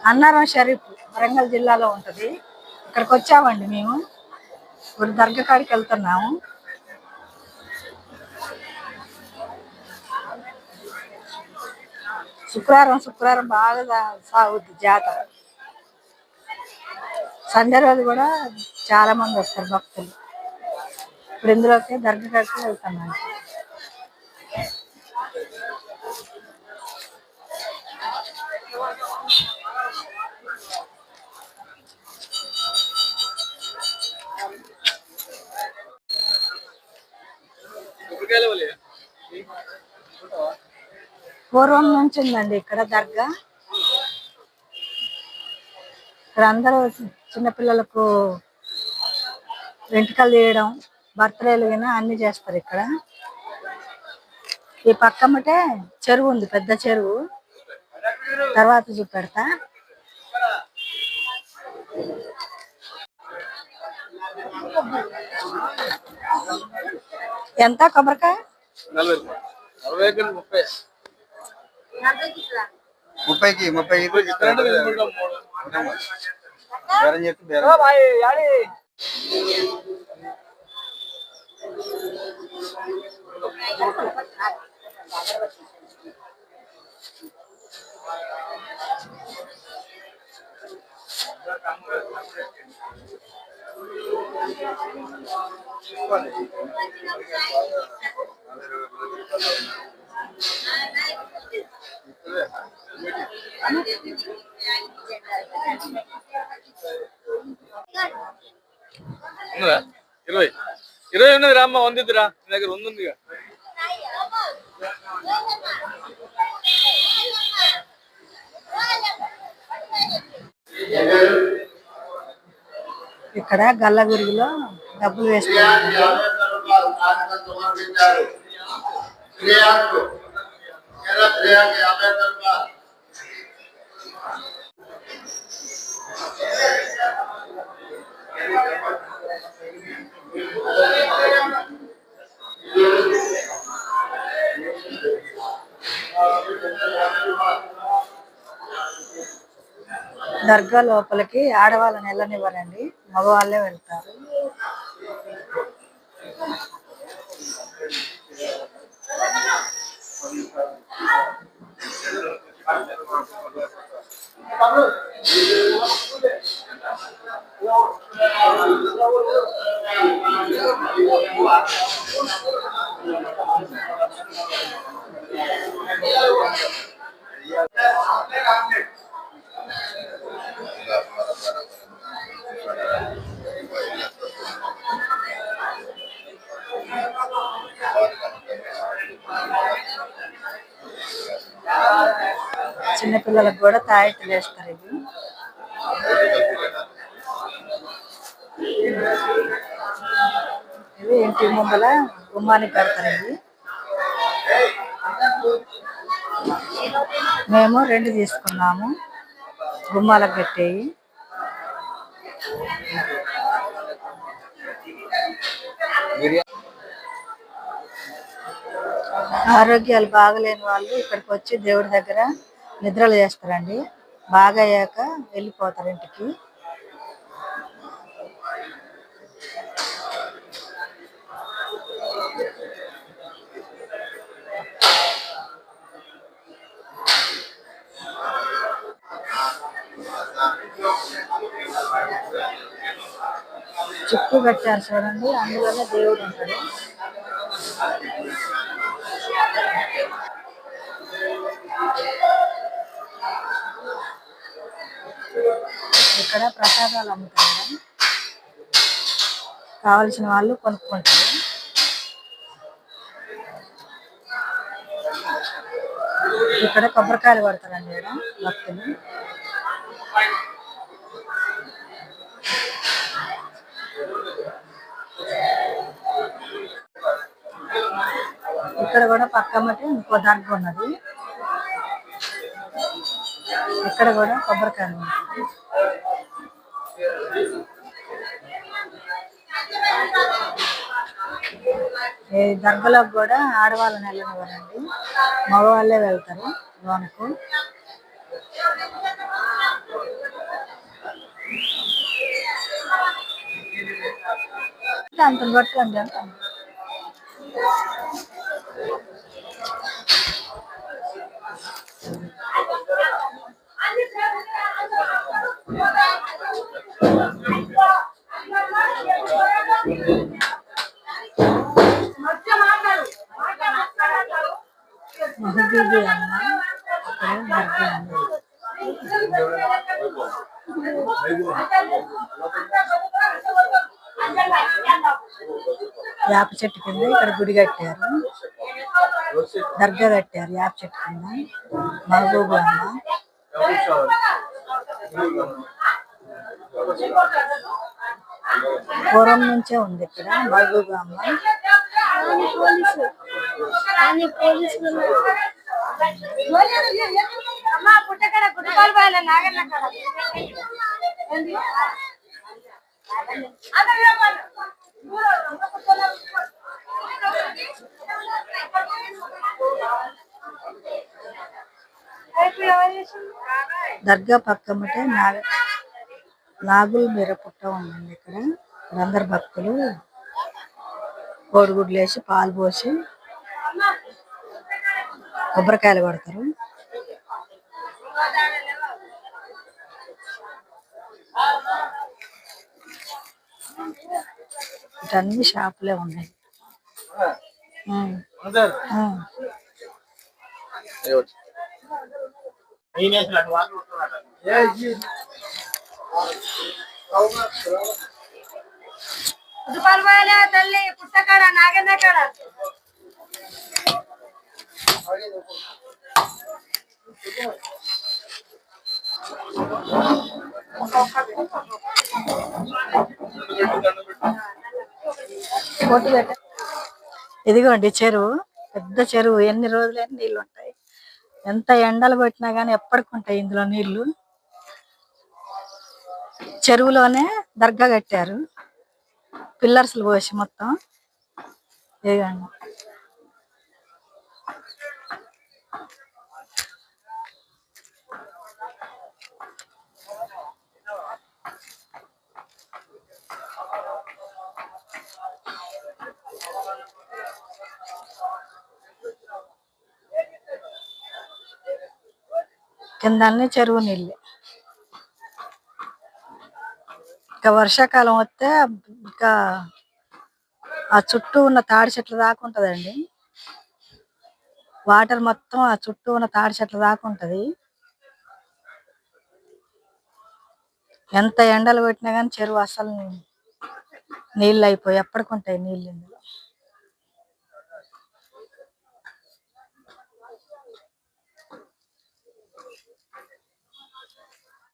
అన్నారం షరీఫ్ వరంగల్ జిల్లాలో ఉంటుంది. ఇక్కడికి వచ్చామండి మేము. ఇప్పుడు దర్గా కాడికి వెళ్తున్నాము. శుక్రవారం శుక్రవారం బాగా సాగుద్ది జాతర సండే రోజు కూడా చాలా మంది వస్తారు భక్తులు. ఇప్పుడు ఇందులోకి దర్గా కాడికి వెళ్తున్నాను పూర్వం నుంచి ఉందండి ఇక్కడ దర్గా. ఇక్కడ అందరూ చిన్నపిల్లలకు వెంట్రుకలు తీయడం బర్త్డేలు వినా అన్ని చేస్తారు ఇక్కడ. ఈ పక్కమ్మటే చెరువు ఉంది పెద్ద చెరువు. తర్వాత చూపెడతా. ఎంత కొబ్బరికాయ నలభై అరవై ఎకరాలు ముప్పై ముప్పైకి ముప్పైకి కూడా రెండు చెప్తారు మూడు మూడు బేరం చెప్పి బేరం ఉన్నదా ఇరవై ఇరవై ఉన్నది రామ్మ వందిద్దురా నీ దగ్గర ఉంది ఇక్కడ గల్లగురిలో డబ్బులు వేస్తున్నారు దర్గా లోపలికి ఆడవాళ్ళని వెళ్ళనివ్వరండి. మగవాళ్ళే వెళ్తారు. చిన్నపిల్లలకు కూడా తాయెత్తులు వేస్తారు ఇది. ఇది ఇంటి ముందల గుమ్మానికి పెడతారు ఇది. మేము రెండు తీసుకున్నాము. గుమ్మాలకు కట్టేవి ఆరోగ్యాలు బాగలేని వాళ్ళు ఇక్కడికి వచ్చి దేవుడి దగ్గర నిద్రలు చేస్తారండి. బాగా అయ్యాక వెళ్ళిపోతారు ఇంటికి. చుట్టూ కట్టారు చూడండి. అందులోనే దేవుడు ఉంటాడు. ఇక్కడ ప్రసాదాలు అమ్ముతారు కావలసిన వాళ్ళు కొనుక్కుంటారు. ఇక్కడ కొబ్బరికాయలు పడతారండి ఇక్కడ భక్తులు. ఇక్కడ కూడా పక్కమ్మటి ఇంకో దగ్గర ఉన్నది. ఇక్కడ కూడా కొబ్బరికాయలు ఉంటుంది ఈ కూడా ఆడవాళ్ళని వెళ్ళనివ్వరండి మగవాళ్ళే వెళ్తారు లోనకు. అంత పట్టుకోండి అంత మహబూబి అమ్మ యాప వేప చెట్టు కింద ఇక్కడ గుడి కట్టారు. దర్గా కట్టారు వేప చెట్టు కింద. మహబూబు అమ్మ. పూర్వం నుంచే ఉంది ఇక్కడ మహబూబు అమ్మ. దర్గా పక్కమటే నాగ నాగుల మీర పుట్ట ఉందండి ఇక్కడ. ఇక్కడ అందరు భక్తులు కోడిగుడ్లు వేసి పాలు పోసి కొబ్బరికాయలు కొడతారు. ఇటన్ని షాపులే ఉన్నాయి. తల్లి పుట్టకాడ నాగన్న కాడ. ఇదిగోండి చెరువు పెద్ద చెరువు. ఎన్ని రోజులైనా నీళ్ళు ఉంటాయి? ఎంత ఎండలు పెట్టినా గానీ ఎప్పటికి ఉంటాయి ఇందులో నీళ్ళు చెరువులోనే దర్గా కట్టారు. పిల్లర్స్ పోసి మొత్తం. ఇదిగోండి. కింద అన్ని చెరువు నీళ్ళే. ఇంకా వర్షాకాలం వస్తే ఇంకా ఆ చుట్టూ ఉన్న తాడి చెట్లు దాకా ఉంటదండి. వాటర్ మొత్తం ఆ చుట్టూ ఉన్న తాడి చెట్లు దాకా ఉంటది. ఎంత ఎండలు పెట్టినా కానీ చెరువు అసలు నీళ్ళు అయిపోయి ఎప్పటికి ఉంటాయి నీళ్ళు.